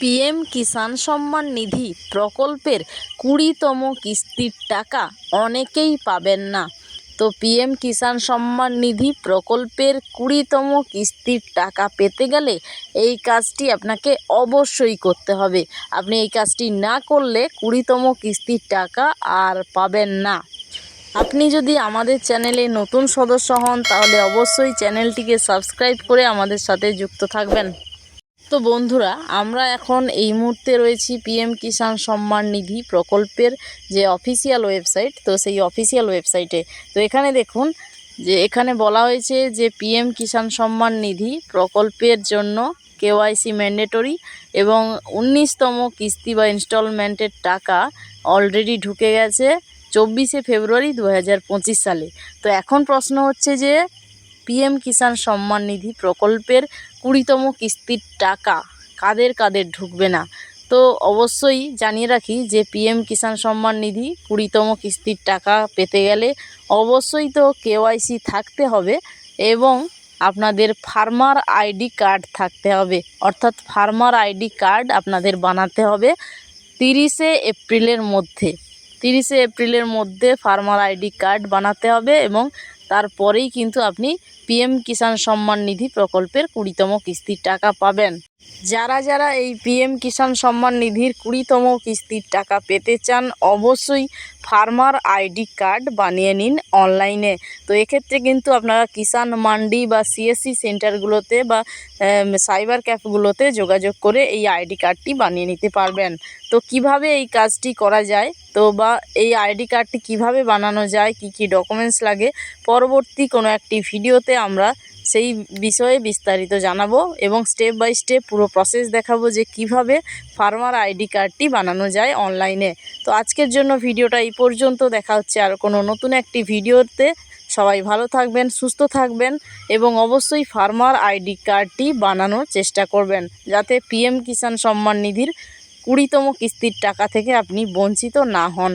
PM Kisan Samman Nidhi প্রকল্পের কুড়িতম কিস্তির টাকা অনেকেই পাবেন না। তো পিএম কিষাণ সম্মান নিধি প্রকল্পের কুড়িতম কিস্তির টাকা পেতে গেলে এই কাজটি আপনাকে অবশ্যই করতে হবে। আপনি এই কাজটি না করলে কুড়িতম কিস্তির টাকা আর পাবেন না। আপনি যদি আমাদের চ্যানেলে নতুন সদস্য হন, তাহলে অবশ্যই চ্যানেলটিকে সাবস্ক্রাইব করে আমাদের সাথে যুক্ত থাকবেন। তো বন্ধুরা, আমরা এখন এই মুহূর্তে রয়েছি পিএম কিষাণ সম্মান নিধি প্রকল্পের যে অফিসিয়াল ওয়েবসাইট তো সেই অফিসিয়াল ওয়েবসাইটে তো এখানে দেখুন, যে এখানে বলা হয়েছে যে পিএম কিষাণ সম্মান নিধি প্রকল্পের জন্য কেওয়াইসি ম্যান্ডেটরি এবং উনিশতম কিস্তি বা ইনস্টলমেন্টের টাকা অলরেডি ঢুকে গেছে চব্বিশে ফেব্রুয়ারি দু হাজার পঁচিশ সালে। তো এখন প্রশ্ন হচ্ছে যে পিএম কিষাণ সম্মান নিধি প্রকল্পের কুড়িতম কিস্তির টাকা কাদের কাদের ঢুকবে না? তো অবশ্যই জানিয়ে রাখি যে পিএম কিষাণ সম্মান নিধি কুড়িতম কিস্তির টাকা পেতে গেলে অবশ্যই তো কেওয়াইসি থাকতে হবে এবং আপনাদের ফার্মার আইডি কার্ড থাকতে হবে। অর্থাৎ ফার্মার আইডি কার্ড আপনাদের বানাতে হবে তিরিশে এপ্রিলের মধ্যে। তিরিশে এপ্রিলের মধ্যে ফার্মার আইডি কার্ড বানাতে হবে এবং তারপরেই কিন্তু আপনি পিএম কিষাণ সম্মান নিধি প্রকল্পের কুড়িতম কিস্তির টাকা পাবেন। যারা যারা এই পিএম কিষাণ সম্মান নিধির কুড়িতম কিস্তির টাকা পেতে চান, অবশ্যই ফার্মার আইডি কার্ড বানিয়ে নিন অনলাইনে। তো এক্ষেত্রে কিন্তু আপনারা কিষাণ মান্ডি বা সিএসসি সেন্টারগুলোতে বা সাইবার ক্যাফগুলোতে যোগাযোগ করে এই আইডি কার্ডটি বানিয়ে নিতে পারবেন। তো কীভাবে এই কাজটি করা যায়? তো বা এই আইডি কার্ডটি কীভাবে বানানো যায়? কি কি ডকুমেন্টস লাগে? পরবর্তী কোনো একটি ভিডিওতে আমরা সেই বিষয়ে বিস্তারিত জানাব এবং স্টেপ বাই স্টেপ পুরো প্রসেস দেখাবো যে কীভাবে ফার্মার আইডি কার্ডটি বানানো যায় অনলাইনে তো আজকের জন্য ভিডিওটা এই পর্যন্ত। দেখা হচ্ছে আর কোনো নতুন একটি ভিডিওতে। সবাই ভালো থাকবেন, সুস্থ থাকবেন এবং অবশ্যই ফার্মার আইডি কার্ডটি বানানোর চেষ্টা করবেন যাতে পিএম কিষাণ সম্মান নিধির কুড়িতম কিস্তির টাকা থেকে আপনি বঞ্চিত না হন।